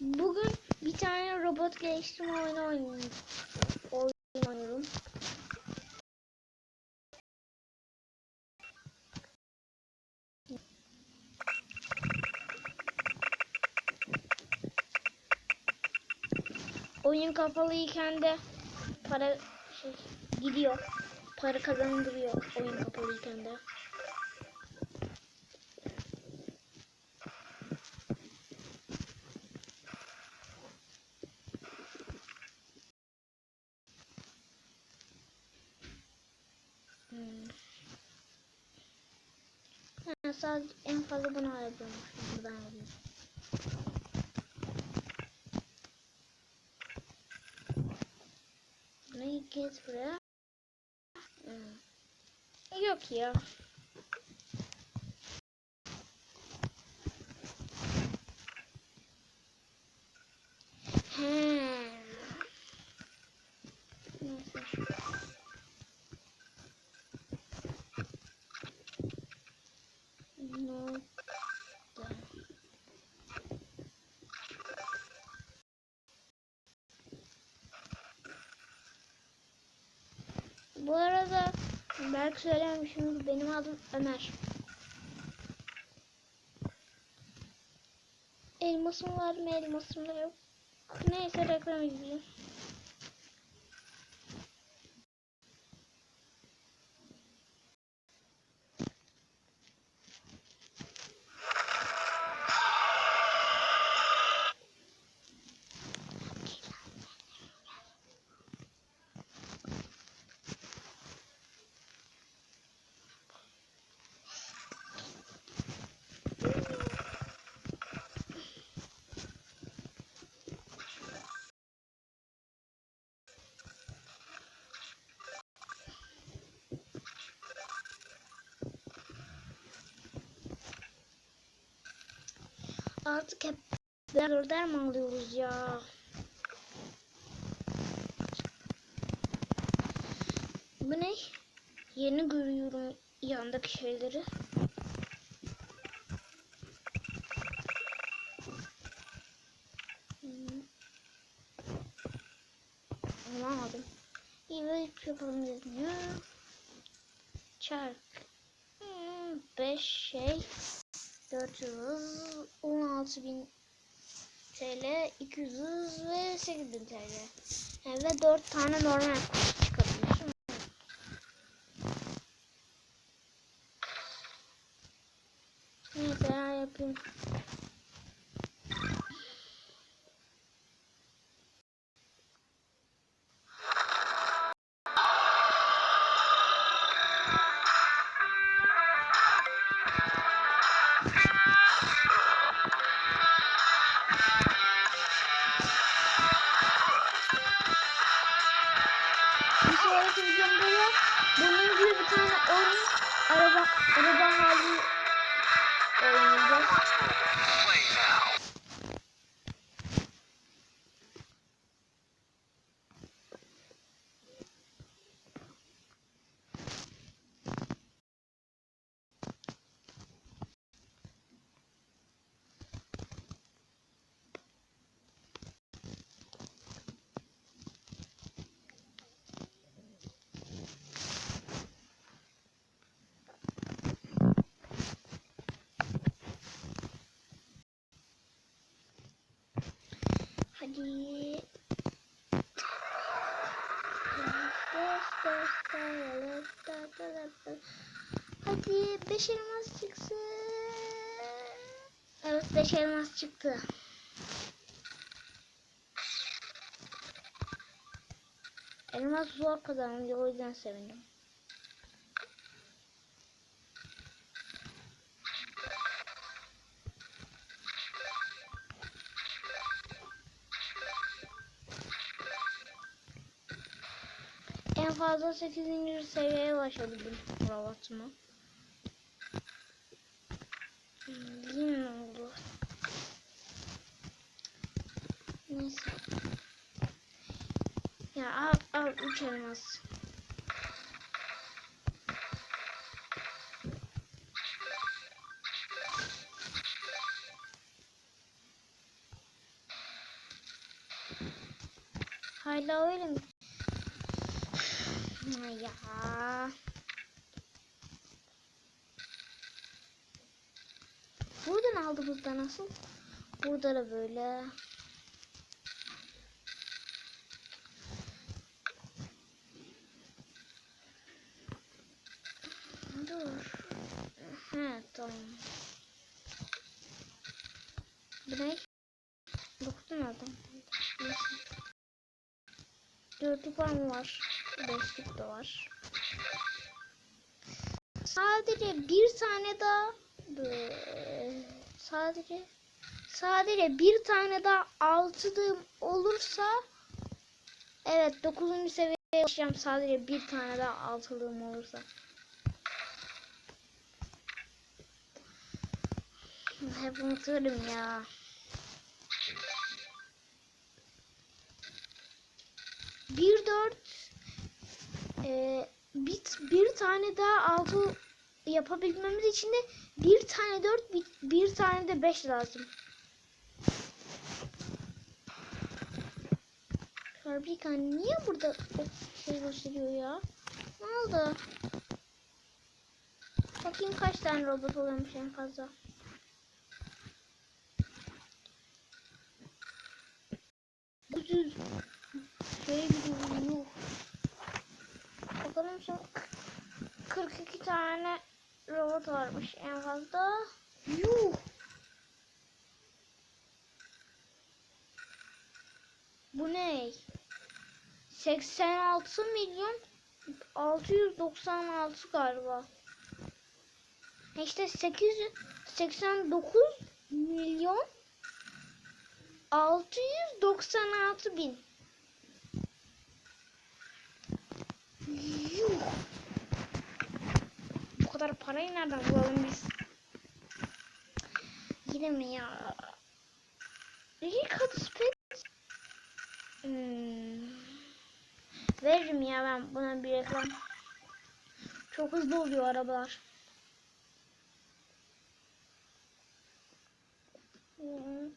Bugün bir tane robot geliştirme oyunu oynuyorum. Oyun oynuyorum. Oyun kapalıyken de para şey, gidiyor. Para kazandırıyor oyun kapalıyken de. Hmm. Ha, sadece en fazla bunu alabiliyormuş. Buradan alayım. Ne git buraya? Hmm. Yok ya. Bu arada belki söylememişim benim adım Ömer. Elmasım var mı elmasım da yok. Neyse reklam izleyeyim. Artık hep beraber mi alıyoruz ya? Bu ne? Yeni görüyorum yandaki şeyleri. Hmm. Anlamadım. Bir yapalım dedim ya. Çark. 5 şey. 416 bin TL, 200 ve 8000 TL. Ve 4 tane normal sonraki videomda da bunun gibi bir tane oyun araba araba hali oynayacağız. Hadi 5 elmas çıksın. Evet 5 elmas çıktı. Elmas zor kazanılıyor o yüzden sevindim. En fazla 8. seviyeye başladım robotumu. Yine oldu. Neyse. Ya al al 3 elmas. Hala öyle mi? Ya. Buradan aldığımızda nasıl? Burada da böyle. He tamam. Bu ne? Dokuzun adam. Var mı var? Beşlik de var. Sadece bir tane daha sadece sadece bir tane daha altılığım olursa evet 9. seviyeye ulaşacağım sadece bir tane daha altılığım olursa. Hep unutuyorum ya. Bir dört eee, bir, bir tane daha altı yapabilmemiz için de bir tane dört bir, bir tane de beş lazım. Fabrika niye burada şey gösteriyor ya? Ne oldu? Bakayım kaç tane robot oluyormuş en fazla. Düz. Şöyle gidiyorum. Yuh. Bakalım şimdi 42 tane robot varmış en fazla. Yuh. Bu ne? 86 milyon 696 galiba. İşte 889 milyon 696 bin. Yuh. Kadar parayı nereden bulalım biz? Yine mi ya? Rikat Spet. Hmm. Veririm ya ben buna bir reklam. Çok hızlı oluyor arabalar. Uzun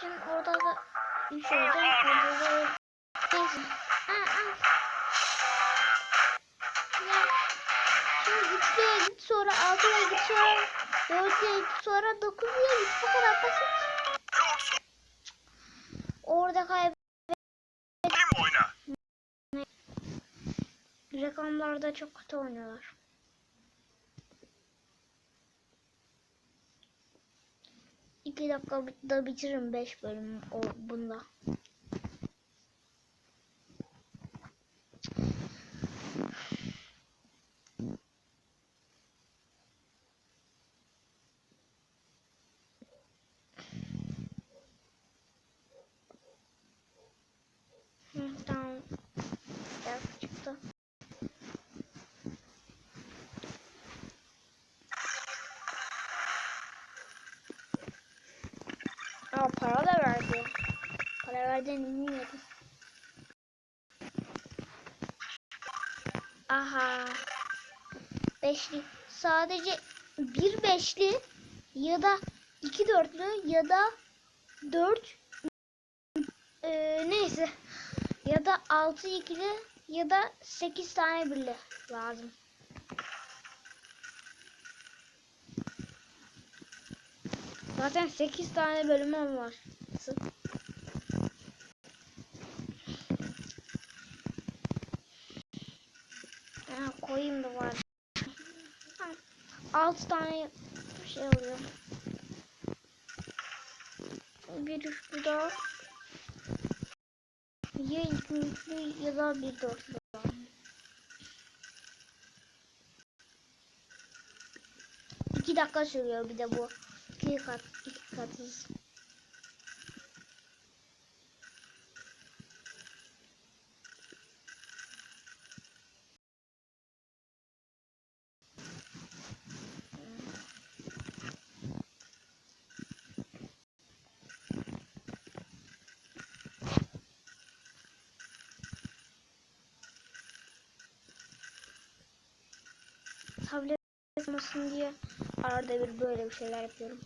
Şimdi orada da üç olacak. Orada da neyse. Ya. Şimdi üçlüye git sonra altıya git sonra dörtlüye git sonra dokuzluya git. Bu kadar basit. Orada kaybet. Kim oyna? Reklamlarda çok kötü oynuyorlar. İki dakikada bitiririm 5 bölüm o bunda. Hı, tamam. Ders çıktı. Aa para da verdi. Para verdiğini bilmiyordum. Aha. Beşli. Sadece bir beşli ya da iki dörtlü ya da dört eee, neyse ya da altı ikili ya da sekiz tane birli lazım. Zaten 8 tane bölümüm var. Ha, koyayım da var. 6 tane şey oluyor. Bir üçlü daha. Ya iki üçlü ya da bir dörtlü. İki dakika sürüyor bir de bu iki kat iki katız. tablet olmasın diye arada bir böyle bir şeyler yapıyorum.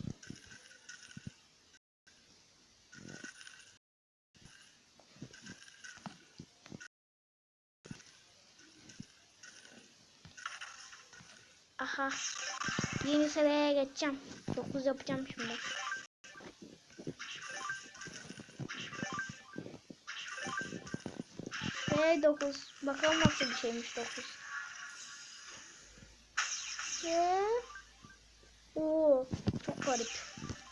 Aha. Yeni seviyeye geçeceğim. 9 yapacağım şimdi. Ve 9. Bakalım nasıl bir şeymiş 9. Ve Oo, çok garip.